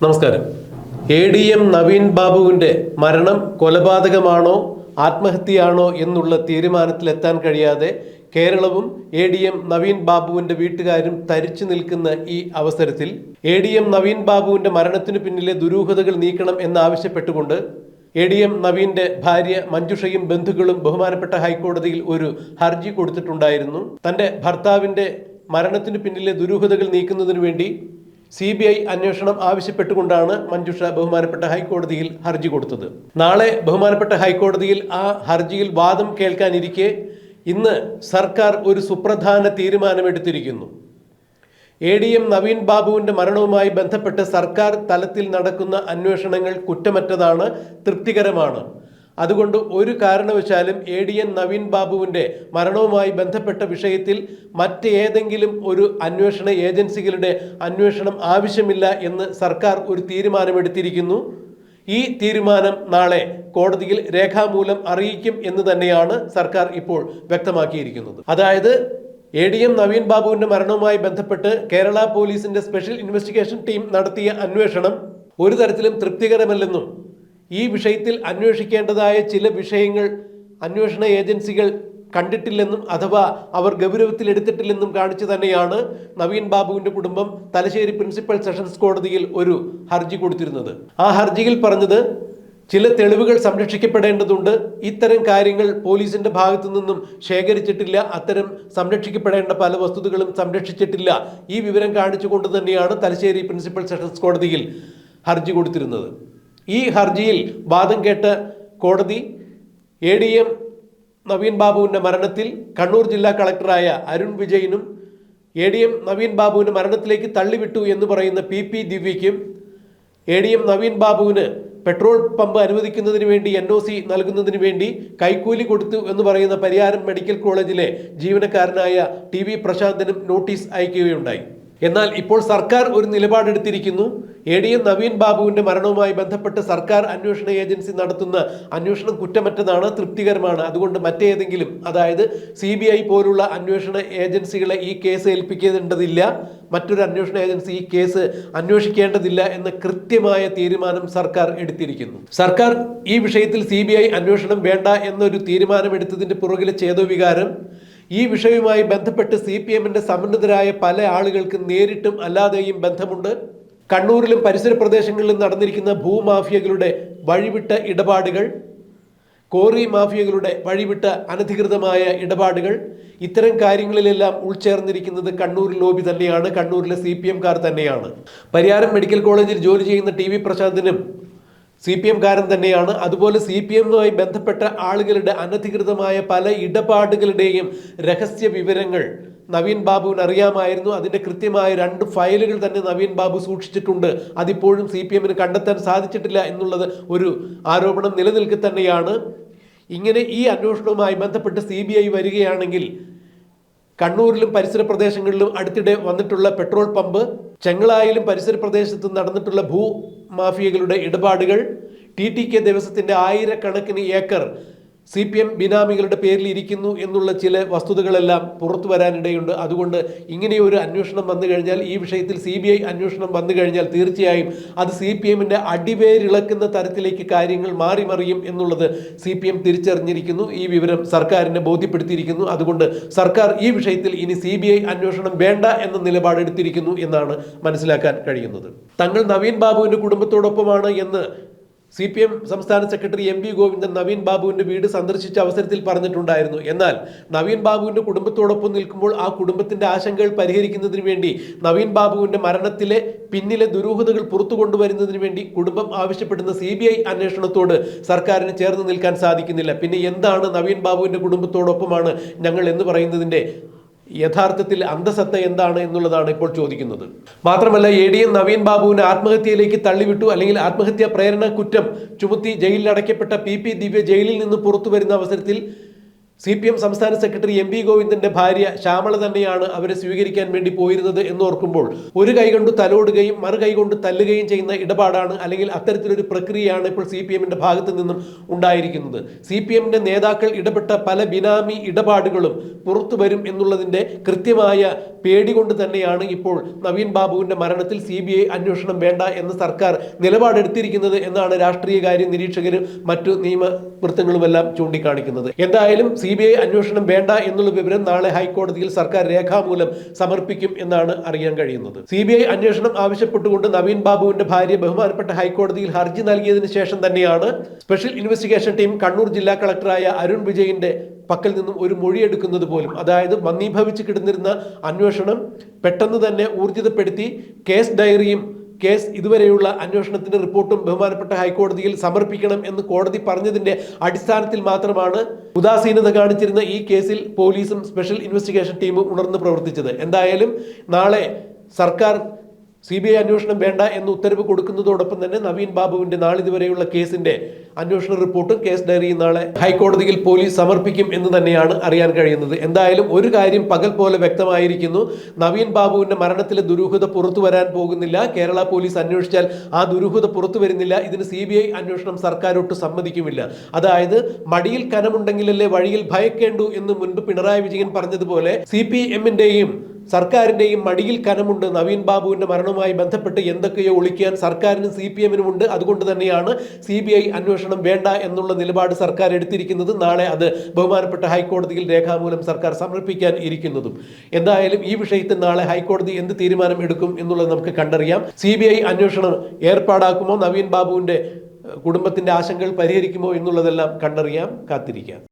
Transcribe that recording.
നമസ്കാരം. A D M Naveen ബാബുവിന്റെ മരണം കൊലപാതകമാണോ ആത്മഹത്യയാണോ എന്നുള്ള തീരുമാനത്തിലെത്താൻ കഴിയാതെ കേരളവും എ ഡി എം നവീൻ ബാബുവിന്റെ വീട്ടുകാരും തരിച്ചു നിൽക്കുന്ന ഈ അവസരത്തിൽ എ ഡി എം നവീൻ ബാബുവിന്റെ മരണത്തിനു പിന്നിലെ ദുരൂഹതകൾ നീക്കണം എന്നാവശ്യപ്പെട്ടുകൊണ്ട് എ ഡി എം നവീന്റെ ഭാര്യ മഞ്ജുഷയും ബന്ധുക്കളും ബഹുമാനപ്പെട്ട ഹൈക്കോടതിയിൽ ഒരു ഹർജി കൊടുത്തിട്ടുണ്ടായിരുന്നു. തന്റെ ഭർത്താവിന്റെ മരണത്തിനു പിന്നിലെ ദുരൂഹതകൾ നീക്കുന്നതിനു വേണ്ടി സി ബി ഐ അന്വേഷണം ആവശ്യപ്പെട്ടുകൊണ്ടാണ് മഞ്ജുഷ ബഹുമാനപ്പെട്ട ഹൈക്കോടതിയിൽ ഹർജി കൊടുത്തത്. നാളെ ബഹുമാനപ്പെട്ട ഹൈക്കോടതിയിൽ ആ ഹർജിയിൽ വാദം കേൾക്കാനിരിക്കെ ഇന്ന് സർക്കാർ ഒരു സുപ്രധാന തീരുമാനമെടുത്തിരിക്കുന്നു. എ ഡി എം നവീൻ ബാബുവിന്റെ മരണവുമായി ബന്ധപ്പെട്ട് സർക്കാർ തലത്തിൽ നടക്കുന്ന അന്വേഷണങ്ങൾ കുറ്റമറ്റതാണ് തൃപ്തികരമാണ്. അതുകൊണ്ട് ഒരു കാരണവശാലും എ ഡി എൻ നവീൻ ബാബുവിന്റെ മരണവുമായി ബന്ധപ്പെട്ട വിഷയത്തിൽ മറ്റേതെങ്കിലും ഒരു അന്വേഷണ ഏജൻസികളുടെ അന്വേഷണം ആവശ്യമില്ല എന്ന് സർക്കാർ ഒരു തീരുമാനമെടുത്തിരിക്കുന്നു. ഈ തീരുമാനം നാളെ കോടതിയിൽ രേഖാമൂലം അറിയിക്കും എന്ന് തന്നെയാണ് സർക്കാർ ഇപ്പോൾ വ്യക്തമാക്കിയിരിക്കുന്നത്. അതായത് എ ഡി എം നവീൻ ബാബുവിന്റെ മരണവുമായി ബന്ധപ്പെട്ട് കേരള പോലീസിന്റെ സ്പെഷ്യൽ ഇൻവെസ്റ്റിഗേഷൻ ടീം നടത്തിയ അന്വേഷണം ഒരു തരത്തിലും തൃപ്തികരമല്ലെന്നും ഈ വിഷയത്തിൽ അന്വേഷിക്കേണ്ടതായ ചില വിഷയങ്ങൾ അന്വേഷണ ഏജൻസികൾ കണ്ടിട്ടില്ലെന്നും അഥവാ അവർ ഗൗരവത്തിൽ എടുത്തിട്ടില്ലെന്നും കാണിച്ചു തന്നെയാണ് നവീൻ ബാബുവിന്റെ കുടുംബം തലശ്ശേരി പ്രിൻസിപ്പൽ സെഷൻസ് കോടതിയിൽ ഒരു ഹർജി കൊടുത്തിരുന്നത്. ആ ഹർജിയിൽ പറഞ്ഞത് ചില തെളിവുകൾ സംരക്ഷിക്കപ്പെടേണ്ടതുണ്ട് ഇത്തരം കാര്യങ്ങൾ പോലീസിന്റെ ഭാഗത്തു നിന്നും ശേഖരിച്ചിട്ടില്ല അത്തരം സംരക്ഷിക്കപ്പെടേണ്ട പല വസ്തുതകളും സംരക്ഷിച്ചിട്ടില്ല. ഈ വിവരം കാണിച്ചുകൊണ്ട് തന്നെയാണ് തലശ്ശേരി പ്രിൻസിപ്പൽ സെഷൻസ് കോടതിയിൽ ഹർജി കൊടുത്തിരുന്നത്. ഈ ഹർജിയിൽ വാദം കേട്ട് കോടതി എ ഡി എം നവീൻ ബാബുവിന്റെ മരണത്തിൽ കണ്ണൂർ ജില്ലാ കളക്ടറായ അരുൺ വിജയനും എ ഡി എം നവീൻ ബാബുവിന്റെ മരണത്തിലേക്ക് തള്ളിവിട്ടു എന്ന് പറയുന്ന പി പി ദിവ്യയ്ക്കും എ ഡി എം നവീൻ ബാബുവിന് പെട്രോൾ പമ്പ് അനുവദിക്കുന്നതിന് വേണ്ടി എൻ ഒ സി നൽകുന്നതിന് വേണ്ടി കൈക്കൂലി കൊടുത്തു എന്ന് പറയുന്ന പരിയാരം മെഡിക്കൽ കോളേജിലെ ജീവനക്കാരനായ ടി വി പ്രശാന്തനും നോട്ടീസ് അയക്കുകയുണ്ടായി. എന്നാൽ ഇപ്പോൾ സർക്കാർ ഒരു നിലപാടെടുത്തിരിക്കുന്നു. എ ഡി എം നവീൻ ബാബുവിന്റെ മരണവുമായി ബന്ധപ്പെട്ട് സർക്കാർ അന്വേഷണ ഏജൻസി നടത്തുന്ന അന്വേഷണം കുറ്റമറ്റതാണ് തൃപ്തികരമാണ്. അതുകൊണ്ട് മറ്റേതെങ്കിലും അതായത് സി ബി ഐ പോലുള്ള അന്വേഷണ ഏജൻസികളെ ഈ കേസ് ഏൽപ്പിക്കേണ്ടതില്ല മറ്റൊരു അന്വേഷണ ഏജൻസി ഈ കേസ് അന്വേഷിക്കേണ്ടതില്ല എന്ന കൃത്യമായ തീരുമാനം സർക്കാർ എടുത്തിരിക്കുന്നു. സർക്കാർ ഈ വിഷയത്തിൽ സി അന്വേഷണം വേണ്ട എന്നൊരു തീരുമാനമെടുത്തതിന്റെ പുറകിലെ ചേതോവികാരം ഈ വിഷയവുമായി ബന്ധപ്പെട്ട് സി പി എമ്മിന്റെ സമന്നതരായ പല ആളുകൾക്ക് നേരിട്ടും അല്ലാതെയും ബന്ധമുണ്ട്. കണ്ണൂരിലും പരിസര പ്രദേശങ്ങളിലും നടന്നിരിക്കുന്ന ഭൂമാഫിയകളുടെ വഴിവിട്ട ഇടപാടുകൾ കോറി മാഫിയകളുടെ വഴിവിട്ട അനധികൃതമായ ഇടപാടുകൾ ഇത്തരം കാര്യങ്ങളിലെല്ലാം ഉൾച്ചേർന്നിരിക്കുന്നത് കണ്ണൂർ ലോബി തന്നെയാണ് കണ്ണൂരിലെ സി പി എംകാർ തന്നെയാണ്. പരിയാരം മെഡിക്കൽ കോളേജിൽ ജോലി ചെയ്യുന്ന ടി വി പ്രശാന്തിനും സി പി എംകാരൻ തന്നെയാണ്. അതുപോലെ സി പി എമ്മുമായി ബന്ധപ്പെട്ട ആളുകളുടെ അനധികൃതമായ പല ഇടപാടുകളുടെയും രഹസ്യ വിവരങ്ങൾ നവീൻ ബാബുവിന് അറിയാമായിരുന്നു. അതിന്റെ കൃത്യമായ രണ്ട് ഫയലുകൾ തന്നെ നവീൻ ബാബു സൂക്ഷിച്ചിട്ടുണ്ട്. അതിപ്പോഴും സി പി എമ്മിന് കണ്ടെത്താൻ സാധിച്ചിട്ടില്ല എന്നുള്ളത് ഒരു ആരോപണം നിലനിൽക്കെ തന്നെയാണ്. ഇങ്ങനെ ഈ അന്വേഷണവുമായി ബന്ധപ്പെട്ട് സി ബി ഐ വരികയാണെങ്കിൽ കണ്ണൂരിലും പരിസര പ്രദേശങ്ങളിലും അടുത്തിടെ വന്നിട്ടുള്ള പെട്രോൾ പമ്പ് ചെങ്ങളായിലും പരിസര പ്രദേശത്തും നടന്നിട്ടുള്ള ഭൂമാഫിയകളുടെ ഇടപാടുകൾ ടി ടി കെ ദിവസത്തിന്റെ ആയിരക്കണക്കിന് ഏക്കർ സി പി എം ബിനാമികളുടെ പേരിൽ ഇരിക്കുന്നു എന്നുള്ള ചില വസ്തുതകളെല്ലാം പുറത്തു വരാനിടയുണ്ട്. അതുകൊണ്ട് ഇങ്ങനെയൊരു അന്വേഷണം വന്നു കഴിഞ്ഞാൽ ഈ വിഷയത്തിൽ സി ബി ഐ അന്വേഷണം വന്നു കഴിഞ്ഞാൽ തീർച്ചയായും അത് സി പി എമ്മിന്റെ അടിവേരിളക്കുന്ന തരത്തിലേക്ക് കാര്യങ്ങൾ മാറി മറിയും എന്നുള്ളത് സി പി എം തിരിച്ചറിഞ്ഞിരിക്കുന്നു. ഈ വിവരം സർക്കാരിനെ ബോധ്യപ്പെടുത്തിയിരിക്കുന്നു. അതുകൊണ്ട് സർക്കാർ ഈ വിഷയത്തിൽ ഇനി സി ബി ഐ അന്വേഷണം വേണ്ട എന്ന നിലപാടെടുത്തിരിക്കുന്നു എന്നാണ് മനസ്സിലാക്കാൻ കഴിയുന്നത്. തങ്ങൾ നവീൻ ബാബുവിന്റെ കുടുംബത്തോടൊപ്പമാണ് എന്ന് സി പി എം സംസ്ഥാന secretary M V Govindan Naveen ബാബുവിന്റെ വീട് സന്ദർശിച്ച അവസരത്തിൽ പറഞ്ഞിട്ടുണ്ടായിരുന്നു. എന്നാൽ നവീൻ ബാബുവിന്റെ കുടുംബത്തോടൊപ്പം നിൽക്കുമ്പോൾ ആ കുടുംബത്തിന്റെ ആശങ്കകൾ പരിഹരിക്കുന്നതിന് വേണ്ടി നവീൻ ബാബുവിന്റെ മരണത്തിലെ പിന്നിലെ ദുരൂഹതകൾ പുറത്തു കൊണ്ടുവരുന്നതിന് വേണ്ടി കുടുംബം ആവശ്യപ്പെടുന്ന സി ബി ഐ അന്വേഷണത്തോട് സർക്കാരിന് ചേർന്ന് നിൽക്കാൻ സാധിക്കുന്നില്ല. പിന്നെ എന്താണ് നവീൻ ബാബുവിന്റെ കുടുംബത്തോടൊപ്പമാണ് ഞങ്ങൾ എന്ന് പറയുന്നതിന്റെ യഥാർത്ഥത്തിൽ അന്തസത്ത എന്താണ് എന്നുള്ളതാണ് ഇപ്പോൾ ചോദിക്കുന്നത്. മാത്രമല്ല എ ഡി എം നവീൻ ബാബുവിനെ ആത്മഹത്യയിലേക്ക് തള്ളിവിട്ടു. അല്ലെങ്കിൽ ആത്മഹത്യാ പ്രേരണ കുറ്റം ചുമത്തി ജയിലിൽ അടയ്ക്കപ്പെട്ട പി പി ദിവ്യ ജയിലിൽ നിന്ന് പുറത്തു വരുന്ന അവസരത്തിൽ സി പി എം സംസ്ഥാന സെക്രട്ടറി എം വി ഗോവിന്ദന്റെ ഭാര്യ ശ്യാമള തന്നെയാണ് അവരെ സ്വീകരിക്കാൻ വേണ്ടി പോയിരുന്നത് എന്ന് ഓർക്കുമ്പോൾ ഒരു കൈകൊണ്ട് തലോടുകയും മറു കൈകൊണ്ട് തല്ലുകയും ചെയ്യുന്ന ഇടപാടാണ് അല്ലെങ്കിൽ അത്തരത്തിലൊരു പ്രക്രിയയാണ് ഇപ്പോൾ സി പി എമ്മിന്റെ ഭാഗത്തു നിന്നും ഉണ്ടായിരിക്കുന്നത്. സി പി എമ്മിന്റെ നേതാക്കൾ ഇടപെട്ട പല ബിനാമി ഇടപാടുകളും പുറത്തു വരും എന്നുള്ളതിന്റെ കൃത്യമായ പേടി കൊണ്ട് തന്നെയാണ് ഇപ്പോൾ നവീൻ ബാബുവിന്റെ മരണത്തിൽ സി ബി ഐ അന്വേഷണം വേണ്ട എന്ന് സർക്കാർ നിലപാടെടുത്തിരിക്കുന്നത് എന്നാണ് രാഷ്ട്രീയകാര്യ നിരീക്ഷകരും മറ്റു നിയമവൃത്തങ്ങളുമെല്ലാം ചൂണ്ടിക്കാണിക്കുന്നത്. എന്തായാലും സി ബി ഐ അന്വേഷണം വേണ്ട എന്നുള്ള വിവരം നാളെ ഹൈക്കോടതിയിൽ സർക്കാർ രേഖാമൂലം സമർപ്പിക്കും എന്നാണ് അറിയാൻ കഴിയുന്നത്. സി ബി ഐ അന്വേഷണം ആവശ്യപ്പെട്ടുകൊണ്ട് നവീൻ ബാബുവിന്റെ ഭാര്യ ബഹുമാനപ്പെട്ട ഹൈക്കോടതിയിൽ ഹർജി നൽകിയതിനു ശേഷം തന്നെയാണ് സ്പെഷ്യൽ ഇൻവെസ്റ്റിഗേഷൻ ടീം കണ്ണൂർ ജില്ലാ കളക്ടറായ അരുൺ വിജയിന്റെ പക്കൽ നിന്നും ഒരു മൊഴിയെടുക്കുന്നത് പോലും അതായത് മന്ദീഭവിച്ച് കിടന്നിരുന്ന അന്വേഷണം പെട്ടെന്ന് തന്നെ ഊർജിതപ്പെടുത്തി കേസ് ഡയറിയും കേസ് ഇതുവരെയുള്ള അന്വേഷണത്തിന്റെ റിപ്പോർട്ടും ബഹുമാനപ്പെട്ട ഹൈക്കോടതിയിൽ സമർപ്പിക്കണം എന്ന് കോടതി പറഞ്ഞതിന്റെ അടിസ്ഥാനത്തിൽ മാത്രമാണ് ഉദാസീനത കാണിച്ചിരുന്ന ഈ കേസിൽ പോലീസും സ്പെഷ്യൽ ഇൻവെസ്റ്റിഗേഷൻ ടീമും ഉണർന്ന് പ്രവർത്തിച്ചത്. എന്തായാലും നാളെ സർക്കാർ സി ബി ഐ അന്വേഷണം വേണ്ട എന്ന് ഉത്തരവ് കൊടുക്കുന്നതോടൊപ്പം തന്നെ നവീൻ ബാബുവിന്റെ നാളിതുവരെയുള്ള കേസിന്റെ അന്വേഷണ റിപ്പോർട്ടും കേസ് ഡയറിയും നാളെ ഹൈക്കോടതിയിൽ പോലീസ് സമർപ്പിക്കും എന്ന് തന്നെയാണ് അറിയാൻ കഴിയുന്നത്. എന്തായാലും ഒരു കാര്യം പകൽ പോലെ വ്യക്തമായിരിക്കുന്നു. നവീൻ ബാബുവിന്റെ മരണത്തിലെ ദുരൂഹത പുറത്തു വരാൻ പോകുന്നില്ല. കേരള പോലീസ് അന്വേഷിച്ചാൽ ആ ദുരൂഹത പുറത്തു വരുന്നില്ല. ഇതിന് സി ബി ഐ അന്വേഷണം സർക്കാരൊട്ട് സമ്മതിക്കുമില്ല. അതായത് മടിയിൽ കനമുണ്ടെങ്കിലല്ലേ വഴിയിൽ ഭയക്കേണ്ടു എന്ന് മുൻപ് പിണറായി വിജയൻ പറഞ്ഞതുപോലെ സി പി എമ്മിന്റെയും സർക്കാരിന്റെയും മടിയിൽ കനമുണ്ട് നവീൻ ബാബുവിന്റെ മരണവുമായി ബന്ധപ്പെട്ട് എന്തൊക്കെയോ ഒളിക്കാൻ സർക്കാരിനും സി പി എമ്മിനും ഉണ്ട് അതുകൊണ്ട് തന്നെയാണ് സി ബി ഐ അന്വേഷണം വേണ്ട എന്നുള്ള നിലപാട് സർക്കാർ എടുത്തിരിക്കുന്നത്. നാളെ അത് ബഹുമാനപ്പെട്ട ഹൈക്കോടതിയിൽ രേഖാമൂലം സർക്കാർ സമർപ്പിക്കാൻ ഇരിക്കുന്നതും. എന്തായാലും ഈ വിഷയത്തിൽ നാളെ ഹൈക്കോടതി എന്ത് തീരുമാനം എടുക്കും എന്നുള്ളത് നമുക്ക് കണ്ടറിയാം. സി ബി ഐ അന്വേഷണം ഏർപ്പാടാക്കുമോ? നവീൻ ബാബുവിന്റെ കുടുംബത്തിന്റെ ആശങ്കകൾ പരിഹരിക്കുമോ എന്നുള്ളതെല്ലാം കണ്ടറിയാം. കാത്തിരിക്കാം.